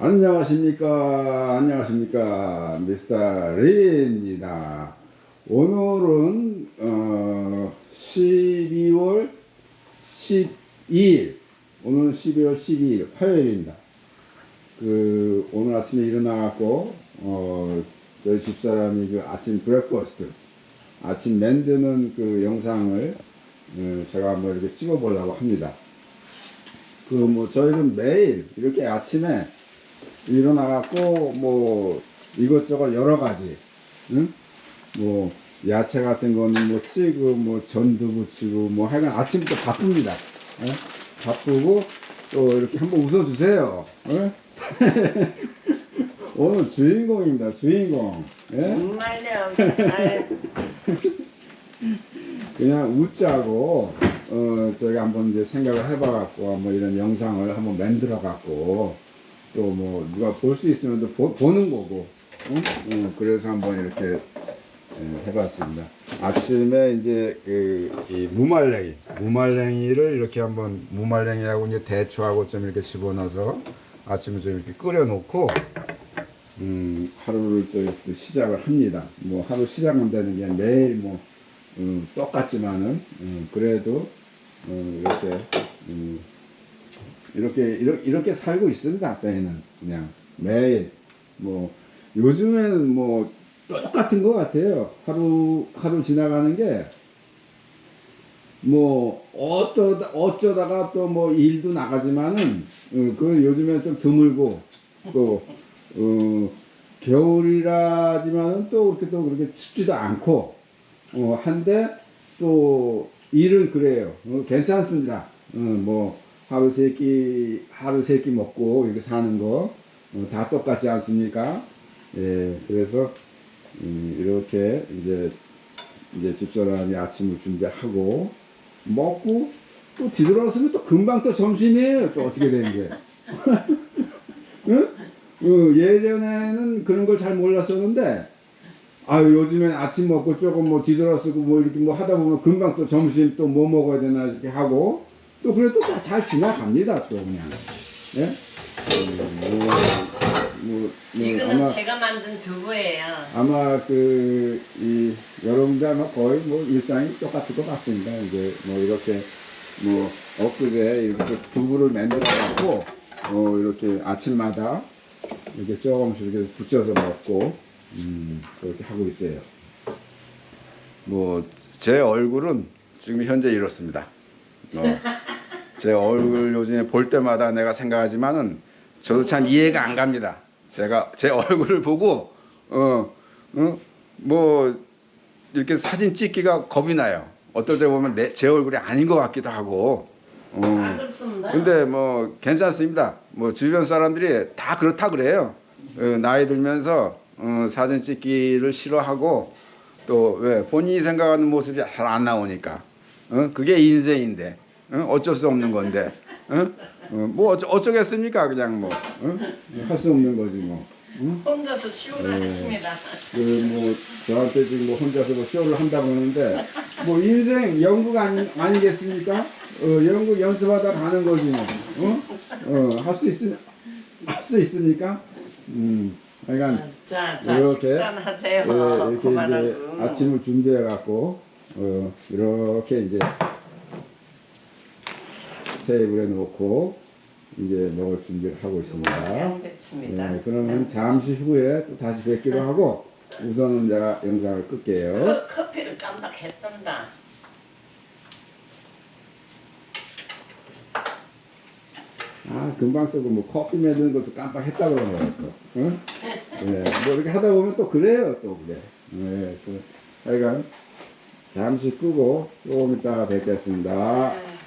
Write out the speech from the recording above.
안녕하십니까? 안녕하십니까? 미스터 리입니다. 오늘은 어, 12월 12일. 오늘은 12월 12일 화요일입니다. 그 오늘 아침에 일어나갖고 어, 저희 집사람이 그 아침 브렉퍼스트 아침 만드는 그 영상을 어, 제가 한번 이렇게 찍어 보려고 합니다. 그 뭐 저희는 매일 이렇게 아침에 일어나갖고 뭐 이것저것 여러 가지 응? 뭐 야채 같은 거는 뭐 찌고 뭐 전도 부치고 뭐 하여간 아침부터 바쁩니다 예? 바쁘고 또 이렇게 한번 웃어주세요 예? 오늘 주인공입니다 주인공 예? 정말요. 그냥 웃자고 어 저희가 한번 이제 생각을 해봐갖고 한번 이런 영상을 한번 만들어갖고 또 뭐 누가 볼 수 있으면 또 보, 보는 거고 응? 응, 그래서 한번 이렇게 예, 해봤습니다. 아침에 이제 그이 무말랭이 무말랭이를 이렇게 한번 무말랭이하고 이제 대추하고 좀 이렇게 집어넣어서 아침에 좀 이렇게 끓여놓고 음, 하루를 또 이렇게 시작을 합니다. 뭐 하루 시작만 되는 게 매일 뭐 음, 똑같지만은 음, 그래도 어, 이렇게 음, 이렇게 이렇게 이렇게 살고 있습니다. 저희는 그냥 매일 뭐 요즘에는 뭐 똑같은 것 같아요. 하루 하루 지나가는 게 뭐 어쩌다 어쩌다가 또 뭐 일도 나가지만은 어, 그 요즘에 좀 드물고 또 어, 겨울이라지만은 또 그렇게 또 그렇게 춥지도 않고 어, 한데 또 일은 그래요. 어, 괜찮습니다. 어, 뭐 하루 세 끼 하루 세 끼 먹고 이렇게 사는 거 어, 다 똑같지 않습니까? 예, 그래서 음, 이렇게 이제 이제 집사람이 아침을 준비하고 먹고 또 뒤돌아서면 또 금방 또 점심이에요. 또 어떻게 되는 게? 응? 어, 예전에는 그런 걸 잘 몰랐었는데 아유 요즘엔 아침 먹고 조금 뭐 뒤돌아서고 뭐 이렇게 뭐 하다 보면 금방 또 점심 또 뭐 먹어야 되나 이렇게 하고 또 그래 또잘 지나갑니다 또 그냥 예? 음, 뭐, 뭐, 뭐 이거는 아마 제가 만든 두부예요. 아마 그 이 여러분들 아마 거의 뭐 일상이 똑같을 것 같습니다. 이제 뭐 이렇게 뭐 엊그제 이렇게 두부를 만들어 갖고 어 이렇게 아침마다 이렇게 조금씩 이렇게 붙여서 먹고 음 그렇게 하고 있어요. 뭐 제 얼굴은 지금 현재 이렇습니다. 어, 제 얼굴 요즘에 볼 때마다 내가 생각하지만은 저도 참 이해가 안 갑니다. 제가 제 얼굴을 보고 어, 어, 뭐 이렇게 사진 찍기가 겁이 나요. 어떨 때 보면 내, 제 얼굴이 아닌 것 같기도 하고. 어. 그렇습니다. 근데 뭐 괜찮습니다. 뭐 주변 사람들이 다 그렇다 그래요. 어, 나이 들면서 어, 사진 찍기를 싫어하고 또 왜 본인이 생각하는 모습이 잘 안 나오니까 어? 그게 인생인데 어? 어쩔 수 없는 건데 뭐 어쩌, 어쩌 겠습니까 그냥 뭐 할 수 없는 거지 뭐. 응? 혼자서 쇼를 네. 하십니다. 그뭐 저한테 지금 뭐 혼자서 뭐 쇼를 한다고 하는데 뭐 인생 연극 아니, 아니겠습니까? 어, 연극 연습하다 가는 거지 뭐. 어? 어, 할 수 있으면 할수 있습니까? 음. 그러니까 자, 자, 이렇게 식사하세요. 예, 이렇게 이제. 아침을 준비해 갖고 어, 이렇게 이제 테이블에 놓고 이제 먹을 준비를 하고 있습니다. 양배추입니다. 네, 그러면 잠시 후에 또 다시 뵙기로 하고 우선은 제가 영상을 끌게요. 그 커피를 깜빡했습니다. 아 금방 또뭐 커피 만드는 것도 깜빡했다 그러는 거예요 또. 응? 네, 뭐 이렇게 하다 보면 또 그래요 또 그래. 네, 그, 하여간 잠시 끄고 조금 이따 뵙겠습니다. 네.